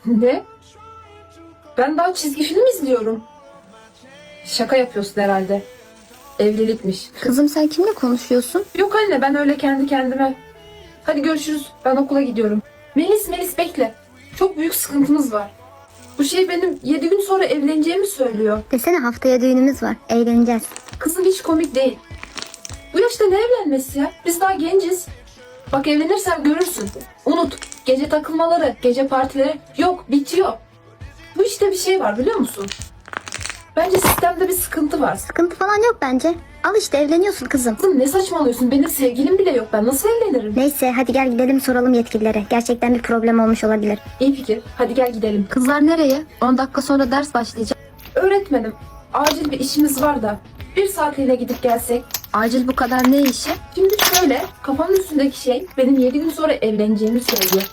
Ne? Ben daha çizgi film izliyorum. Şaka yapıyorsun herhalde. Evlilikmiş. Kızım sen kimle konuşuyorsun? Yok anne ben öyle kendi kendime. Hadi görüşürüz. Ben okula gidiyorum. Melis Melis bekle. Çok büyük sıkıntımız var. Bu şey benim 7 gün sonra evleneceğimi söylüyor. Desene haftaya düğünümüz var. Eğleneceğiz. Kızım hiç komik değil. Bu yaşta ne evlenmesi ya? Biz daha genciz. Bak evlenirsem görürsün. Unut. Gece takılmaları, gece partileri yok bitiyor. Bu işte bir şey var biliyor musun? Bence sistemde bir sıkıntı var. Sıkıntı falan yok bence. Al işte evleniyorsun kızım. Kızım ne saçmalıyorsun? Benim sevgilim bile yok. Ben nasıl evlenirim? Neyse hadi gel gidelim soralım yetkililere. Gerçekten bir problem olmuş olabilir. İyi fikir. Hadi gel gidelim. Kızlar nereye? 10 dakika sonra ders başlayacak. Öğretmenim, acil bir işimiz var da bir saatliğine gidip gelsek. Acil bu kadar ne işi? Şimdi şöyle, kafamın üstündeki şey benim 7 gün sonra evleneceğimi söylüyor.